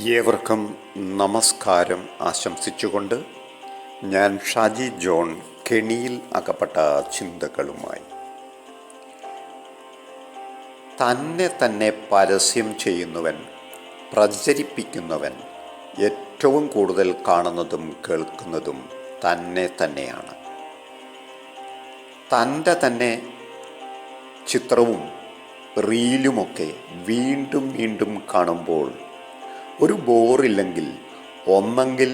ഏവർക്കും നമസ്കാരം ആശംസിച്ചുകൊണ്ട് ഞാൻ ഷാജി ജോൺ കെണിയിൽ അകപ്പെട്ട ചിന്തകളുമായി. തന്നെ തന്നെ പരസ്യം ചെയ്യുന്നവൻ പ്രചരിപ്പിക്കുന്നവൻ ഏറ്റവും കൂടുതൽ കാണുന്നതും കേൾക്കുന്നതും തന്നെ തന്നെയാണ്. തന്റെ തന്നെ ചിത്രവും റീലുമൊക്കെ വീണ്ടും വീണ്ടും കാണുമ്പോൾ ഒരു ബോറില്ലെങ്കിൽ ഒന്നെങ്കിൽ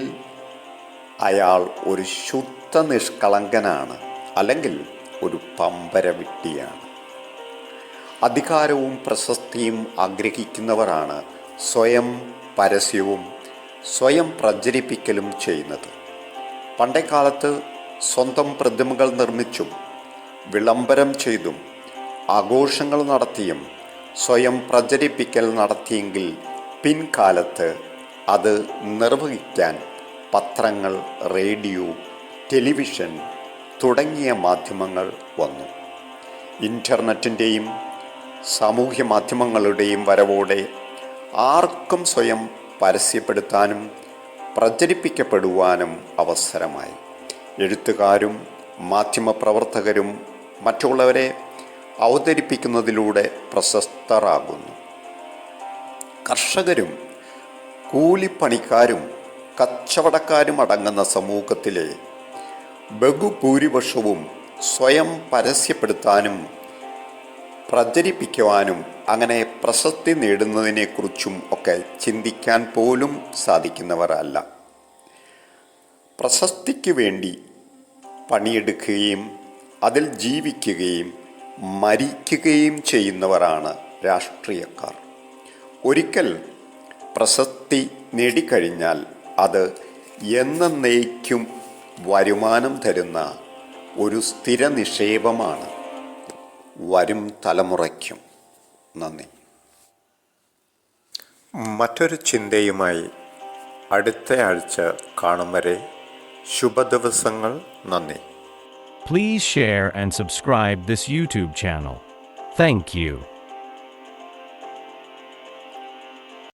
അയാൾ ഒരു ശുദ്ധ നിഷ്കളങ്കനാണ് അല്ലെങ്കിൽ ഒരു പമ്പര വിട്ടിയാണ് അധികാരവും പ്രശസ്തിയും ആഗ്രഹിക്കുന്നവരാണ് സ്വയം പരസ്യവും സ്വയം പ്രചരിപ്പിക്കലും ചെയ്യുന്നത്. പണ്ടേക്കാലത്ത് സ്വന്തം പ്രതിമകൾ നിർമ്മിച്ചും വിളംബരം ചെയ്തും ആഘോഷങ്ങൾ നടത്തിയും സ്വയം പ്രചരിപ്പിക്കൽ നടത്തിയെങ്കിൽ പിൻകാലത്ത് അത് നിർവഹിക്കാൻ പത്രങ്ങൾ റേഡിയോ ടെലിവിഷൻ തുടങ്ങിയ മാധ്യമങ്ങൾ വന്നു. ഇന്റർനെറ്റിന്റെയും സാമൂഹ്യ മാധ്യമങ്ങളുടെയും വരവോടെ ആർക്കും സ്വയം പരസ്യപ്പെടുത്താനും പ്രചരിപ്പിക്കപ്പെടുവാനും അവസരമായി. എഴുത്തുകാരും മാധ്യമപ്രവർത്തകരും മറ്റുള്ളവരെ അവതരിപ്പിക്കുന്നതിലൂടെ പ്രശസ്തരാകുന്നു. കർഷകരും കൂലിപ്പണിക്കാരും കച്ചവടക്കാരും അടങ്ങുന്ന സമൂഹത്തിലെ ബഹുഭൂരിപക്ഷവും സ്വയം പരസ്യപ്പെടുത്താനും പ്രചരിപ്പിക്കുവാനും അങ്ങനെ പ്രശസ്തി നേടുന്നതിനെക്കുറിച്ചും ഒക്കെ ചിന്തിക്കാൻ പോലും സാധിക്കുന്നവരല്ല. പ്രശസ്തിക്ക് വേണ്ടി പണിയെടുക്കുകയും അതിൽ ജീവിക്കുകയും മരിക്കുകയും ചെയ്യുന്നവരാണ് രാഷ്ട്രീയക്കാർ. ഒരിക്കൽ പ്രശസ്തി നേടിക്കഴിഞ്ഞാൽ അത് എന്നേക്കും വരുമാനം തരുന്ന ഒരു സ്ഥിര നിക്ഷേപമാണ് വരും തലമുറയ്ക്കും നന്ദി മറ്റൊരു ചിന്തയുമായി അടുത്ത ആഴ്ച കാണും വരെ ശുഭദിവസങ്ങൾ നന്ദി Please share and subscribe this YouTube channel. Thank you.